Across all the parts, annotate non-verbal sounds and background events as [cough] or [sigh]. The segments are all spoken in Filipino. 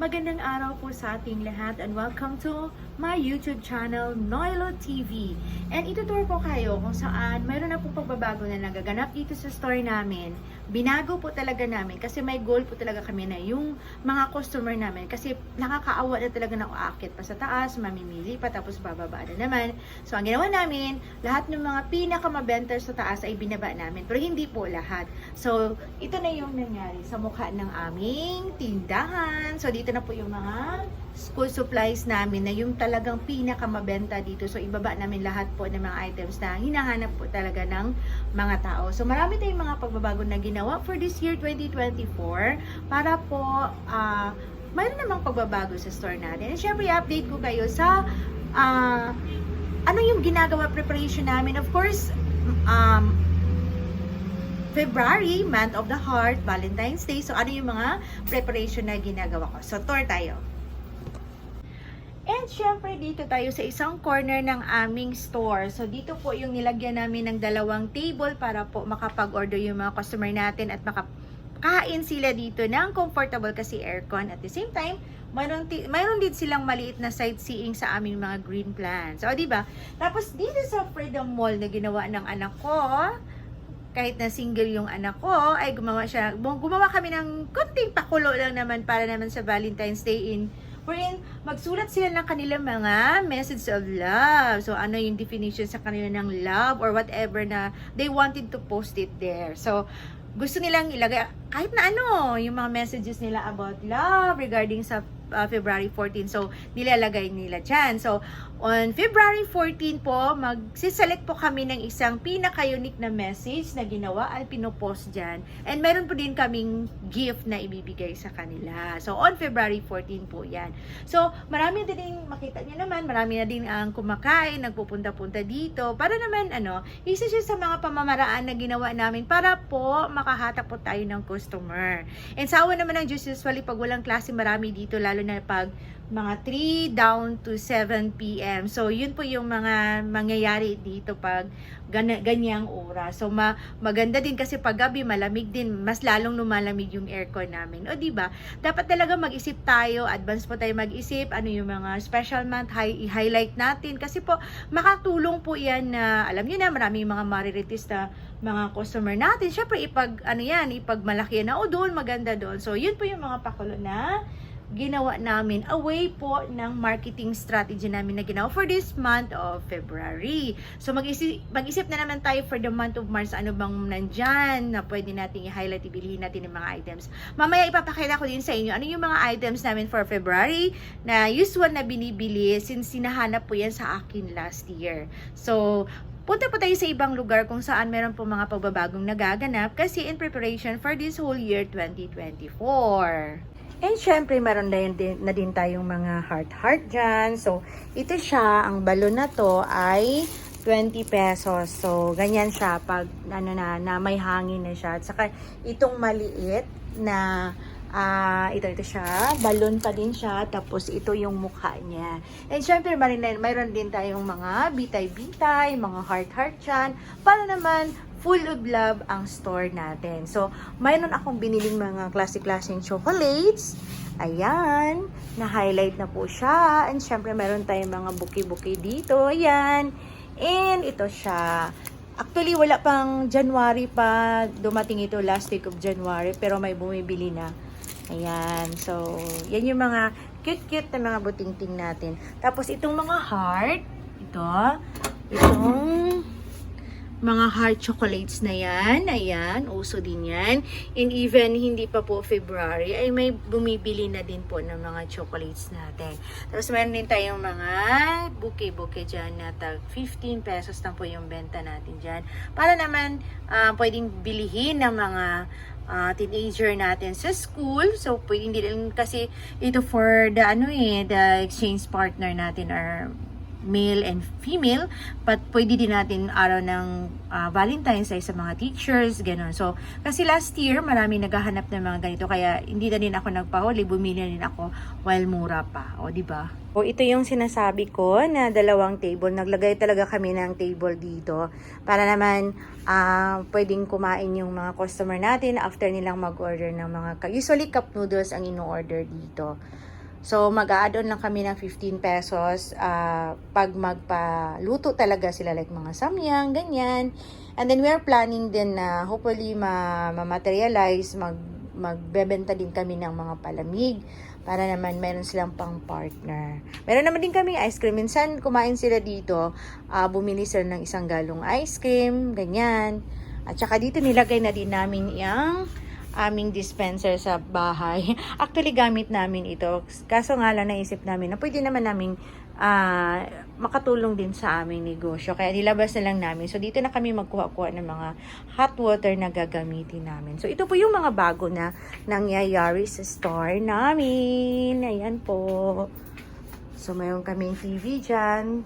Magandang araw po sa ating lahat and welcome to my YouTube channel, Noilo TV. And ituturo po kayo kung saan mayroon na pong pagbabago na nagaganap dito sa store namin. Binago po talaga namin kasi may goal po talaga kami na yung mga customer namin kasi nakakaawa na talaga na uakit pa sa taas, mamimili pa tapos bababa na naman. So ang ginawa namin, lahat ng mga pinakamabenta sa taas ay binaba namin pero hindi po lahat. So ito na yung nangyari sa mukha ng aming tindahan. So dito na po yung mga school supplies namin na yung talagang pinakamabenta dito. So ibaba namin lahat po ng mga items na hinahanap po talaga ng mga tao. So marami tayong mga pagbabago na ginawa for this year 2024 para po ah mayroon namang pagbabago sa store natin. And syempre update ko kayo sa ah ano yung ginagawa preparation namin. Of course, um, February, month of the heart, Valentine's Day. So, ano yung mga preparation na ginagawa ko? So, tour tayo. And syempre, dito tayo sa isang corner ng aming store. So, dito po yung nilagyan namin ng dalawang table para po makapag-order yung mga customer natin at makakain sila dito ng comfortable kasi aircon. At the same time, mayroon, mayroon din silang maliit na sightseeing sa aming mga green plants. O, di ba? Tapos, dito sa Freedom Mall na ginawa ng anak ko, kahit na single yung anak ko, ay gumawa siya, gumawa kami ng konting pakulo lang naman para naman sa Valentine's Day in wherein magsulat sila ng kanilang mga message of love. So, ano yung definition sa kanila ng love or whatever na they wanted to post it there. So, gusto nilang ilagay, kahit na ano, yung mga messages nila about love regarding sa uh, February 14. So, nilalagay nila dyan. So, on February 14 po, magsiselect po kami ng isang pinaka-unique na message na ginawa at pinopost dyan. And meron po din kaming gift na ibibigay sa kanila. So, on February 14 po yan. So, marami din, makita niyo naman, marami na din ang kumakain, nagpupunta-punta dito. Para naman, ano, isa siya sa mga pamamaraan na ginawa namin para po makahatak po tayo ng customer. And sa naman ng Diyos, usually pag walang klase, marami dito, lalo na pag mga 3 down to 7 p.m. So, yun po yung mga mangyayari dito pag ganyang oras. So, ma, maganda din kasi pag gabi, malamig din. Mas lalong lumalamig yung aircon namin. O, di ba? Dapat talaga mag-isip tayo. Advance po tayo mag-isip. Ano yung mga special month, hi- i-highlight natin. Kasi po, makatulong po yan na, alam niyo na, maraming mga mariritis na mga customer natin. Siyempre, ipag, ano yan, ipag malaki na, o doon, maganda doon. So, yun po yung mga pakulo na ginawa namin away po ng marketing strategy namin na ginawa for this month of February. So mag-isip, mag-isip na naman tayo for the month of March ano bang nandyan na pwede nating i-highlight, ibilihin natin ng mga items. Mamaya ipapakita ko din sa inyo ano yung mga items namin for February na usual na binibili since sinahanap po yan sa akin last year. So punta po tayo sa ibang lugar kung saan meron po mga pagbabagong nagaganap kasi in preparation for this whole year 2024. And syempre, meron na, din, na din tayong mga heart-heart dyan. So, ito siya, ang balon na to ay 20 pesos. So, ganyan siya pag ano na, na may hangin na siya. At saka, itong maliit na Ah, ito ito siya. Balon pa din siya. Tapos ito yung mukha niya. And syempre, mayroon din tayong mga bitay-bitay, mga heart-heart dyan. Para naman, full of love ang store natin. So, mayroon akong biniling mga klase-klaseng chocolates. Ayan. Na-highlight na po siya. And syempre, meron tayong mga buki-buki dito. Ayan. And ito siya. Actually, wala pang January pa. Dumating ito last week of January. Pero may bumibili na. Ayan. So, yan yung mga cute-cute na mga butingting natin. Tapos, itong mga heart. Ito. Itong mga heart chocolates na yan. Ayan, uso din yan. And even hindi pa po February, ay may bumibili na din po ng mga chocolates natin. Tapos meron din tayong mga bouquet-bouquet dyan na tag 15 pesos lang po yung benta natin dyan. Para naman ah, pwedeng bilihin ng mga ah, teenager natin sa school. So, pwedeng din kasi ito for the ano eh, the exchange partner natin or male and female. But pwede din natin araw ng ah, Valentine's Day sa mga teachers, ganun. So, kasi last year, marami naghahanap ng mga ganito. Kaya, hindi na din ako nagpahuli. Bumili na din ako while mura pa. O, di ba? O, ito yung sinasabi ko na dalawang table. Naglagay talaga kami ng table dito. Para naman, ah, pwedeng kumain yung mga customer natin after nilang mag-order ng mga, usually cup noodles ang ino-order dito. So, mag-a-add on lang kami ng 15 pesos ah, pag magpaluto talaga sila like mga samyang, ganyan. And then, we are planning din na hopefully ma- ma-materialize, mag magbebenta din kami ng mga palamig para naman meron silang pang partner. Meron naman din kami ice cream. Minsan kumain sila dito, ah, bumili sila ng isang galong ice cream, ganyan. At saka dito nilagay na din namin yung aming dispenser sa bahay. [laughs] Actually, gamit namin ito. Kaso nga lang naisip namin na pwede naman namin ah, makatulong din sa aming negosyo. Kaya nilabas na lang namin. So, dito na kami magkuha-kuha ng mga hot water na gagamitin namin. So, ito po yung mga bago na nangyayari sa store namin. Ayan po. So, mayroon kaming TV dyan.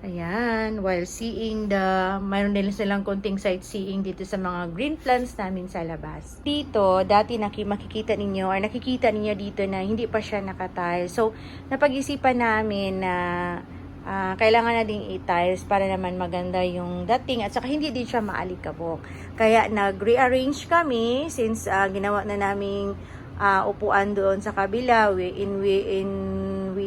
Ayan, while seeing the, mayroon din silang konting sightseeing dito sa mga green plants namin sa labas. Dito, dati naki, makikita ninyo, or nakikita ninyo dito na hindi pa siya nakatile. So, napag-isipan namin na ah, kailangan na ding i-tiles para naman maganda yung dating at saka hindi din siya maalikabok. Kaya nag-rearrange kami since ah, ginawa na naming ah, upuan doon sa kabila in, in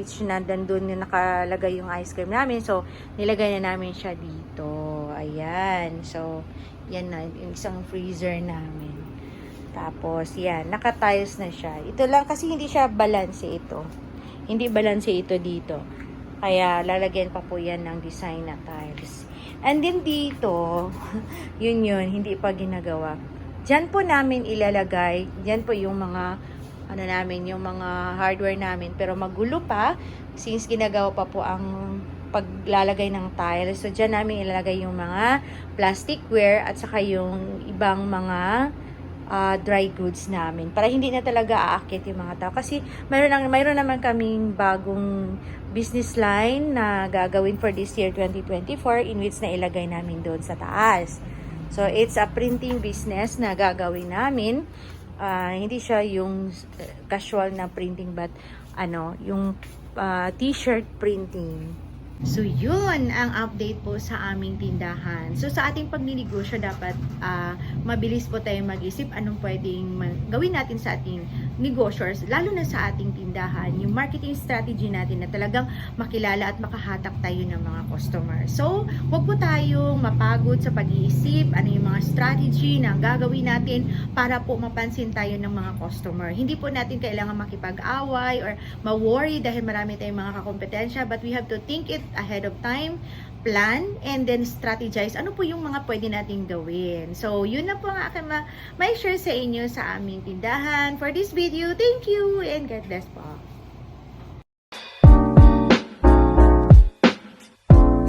which na doon yung nakalagay yung ice cream namin. So, nilagay na namin siya dito. Ayan. So, yan na, yung isang freezer namin. Tapos, yan, naka-tiles na siya. Ito lang kasi hindi siya balance ito. Hindi balance ito dito. Kaya, lalagyan pa po yan ng design na tiles. And then dito, [laughs] yun yun, hindi pa ginagawa. Diyan po namin ilalagay, diyan po yung mga ano namin, yung mga hardware namin. Pero magulo pa, since ginagawa pa po ang paglalagay ng tiles. So, dyan namin ilalagay yung mga plasticware at saka yung ibang mga ah, dry goods namin. Para hindi na talaga aakit yung mga tao. Kasi mayroon, ang, mayroon naman kaming bagong business line na gagawin for this year 2024 in which na ilagay namin doon sa taas. So, it's a printing business na gagawin namin. Ah, hindi siya yung uh, casual na printing but ano, yung ah, t-shirt printing. So, yun ang update po sa aming tindahan. So, sa ating pagninegosyo, dapat ah, mabilis po tayo mag-isip anong pwedeng gawin natin sa ating negosyos, lalo na sa ating tindahan, yung marketing strategy natin na talagang makilala at makahatak tayo ng mga customer. So, huwag po tayong mapagod sa pag-iisip, ano yung mga strategy na gagawin natin para po mapansin tayo ng mga customer. Hindi po natin kailangan makipag-away or ma-worry dahil marami tayong mga kakompetensya, but we have to think it ahead of time, plan, and then strategize. Ano po yung mga pwede nating gawin? So, yun na po ang aking ma- may share sa inyo sa aming tindahan. For this video, thank you and God bless po.